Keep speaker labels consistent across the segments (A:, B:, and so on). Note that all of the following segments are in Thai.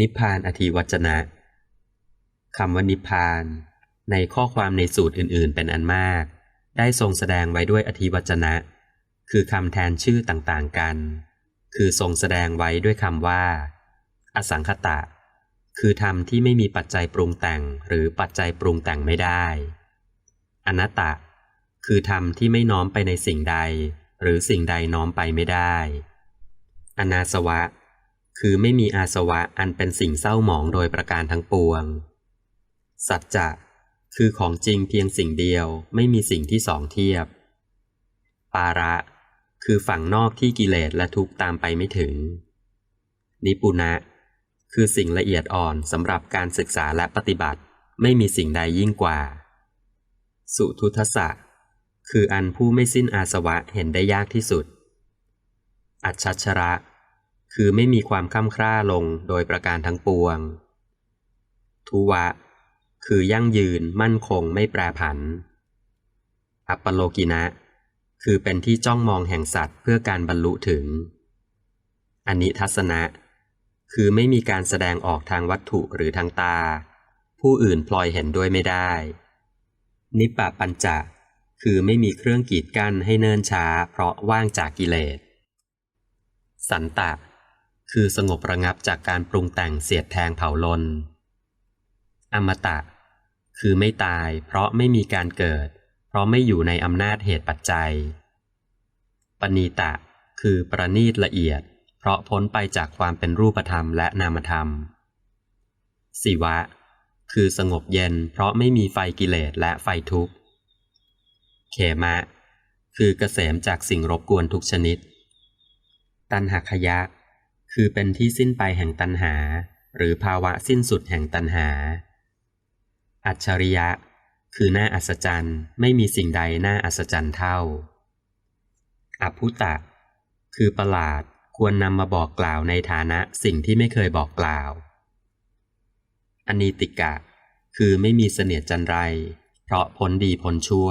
A: นิพพานอธิวัจนะคำว่านิพพาน ในข้อความในสูตรอื่น ๆ เป็นอันมาก ได้ทรงแสดงไว้ด้วยอธิวัจนะ คือคำแทนชื่อต่างๆกัน คือทรงแสดงไว้ด้วยคำว่า อสังคตะ คือธรรมที่ไม่มีปัจจัยปรุงแต่งหรือปัจจัยปรุงแต่งไม่ได้ อนัตตะ คือธรรมที่ไม่น้อมไปในสิ่งใด หรือสิ่งใดน้อมไปไม่ได้ อนาสวะ คือไม่มีอาสวะอันเป็นสิ่งเศร้าหมองโดยประการทั้งปวง สัจจะคือของจริงเพียงสิ่งเดียวไม่มีสิ่งที่สองเทียบ ปาระ คือฝั่งนอกที่กิเลสและทุกข์ตามไปไม่ถึง นิปุณะ คือสิ่งละเอียดอ่อนสำหรับการศึกษาและปฏิบัติ ไม่มีสิ่งใดยิ่งกว่า สุทุทสะคืออันผู้ไม่สิ้นอาสวะเห็นได้ยากที่สุด อัจฉระ คือไม่มีความค่ำคร่าลงโดยประการทั้งปวง ทุวะ คือยั่งยืนมั่นคงไม่แปรผัน อัปปโลกินะ คือเป็นที่จ้องมองแห่งสัตว์เพื่อการบรรลุถึงอนิทัศนะ คือไม่มีการแสดงออกทางวัตถุหรือทางตา ผู้อื่นพลอยเห็นด้วยไม่ได้ นิปปะปัญจะคือไม่มีเครื่องกีดกั้นให้เนิ่นช้า เพราะว่างจากกิเลส สันตะ คือสงบระงับจากการปรุงแต่งเสียดแทงเผาลน อมตะ คือไม่ตายเพราะไม่มีการเกิด เพราะไม่อยู่ในอำนาจเหตุปัจจัย ปณีตะ คือประณีตละเอียด เพราะพ้นไปจากความเป็นรูปธรรมและนามธรรม สิวะ คือสงบเย็นเพราะไม่มีไฟกิเลสและไฟทุกข์ เขมะ คือเกษมจากสิ่งรบกวนทุกชนิด ตันหคยะ คือเป็นที่สิ้นไปแห่งตัณหา หรือภาวะสิ้นสุดแห่งตัณหา อัจฉริยะ คือหน้าอัศจรรย์ ไม่มีสิ่งใดน่าอัศจรรย์เท่า อภุตะ คือประหลาดควรนำมาบอกกล่าวในฐานะสิ่งที่ไม่เคยบอกกล่าว อนิติกะ คือไม่มีเสนียดจันไร เพราะพ้นดีพ้นชั่ว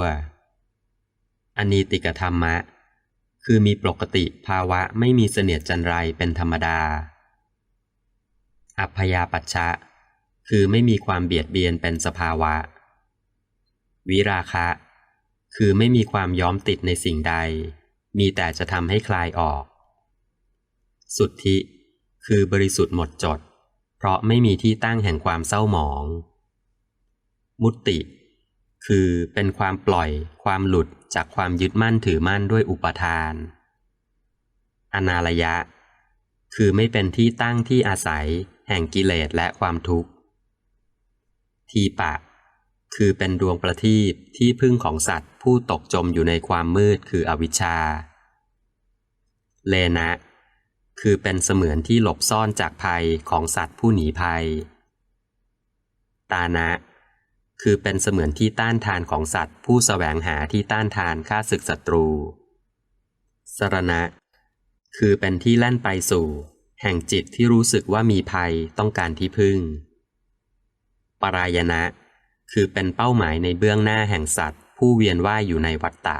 A: อนิติกธรรมะ คือมีปกติภาวะไม่มีเสนียดจันไรเป็นธรรมดา อัพยาปัชชะ คือไม่มีความเบียดเบียนเป็นสภาวะ วิราคะ คือไม่มีความย้อมติดในสิ่งใด มีแต่จะทำให้คลายออก สุทธิ คือบริสุทธิ์หมดจด เพราะไม่มีที่ตั้งแห่งความเศร้าหมอง มุตติ คือเป็นความปล่อย ความหลุดจากความยึดมั่นถือมั่นด้วยอุปทาน อนาลยะ คือไม่เป็นที่ตั้งที่อาศัย แห่งกิเลสและความทุกข์ ทีปะ คือเป็นดวงประทีปที่พึ่งของสัตว์ ผู้ตกจมอยู่ในความมืดคืออวิชชา เลนะ คือเป็นเสมือนที่หลบซ่อนจากภัยของสัตว์ผู้หนีภัย ตานะ คือเป็นเสมือนที่ต้านทานของสัตว์ ผู้สแสวงหาที่ต้านทานค่าศึกศัตรู สรณะ คือเป็นที่แล่นไปสู่ แห่งจิตที่รู้สึกว่ามีภัยต้องการที่พึ่ง ปรายณะ คือเป็นเป้าหมายในเบื้องหน้าแห่งสัตว์ ผู้เวียนว่ายอยู่ในวัฏฏะ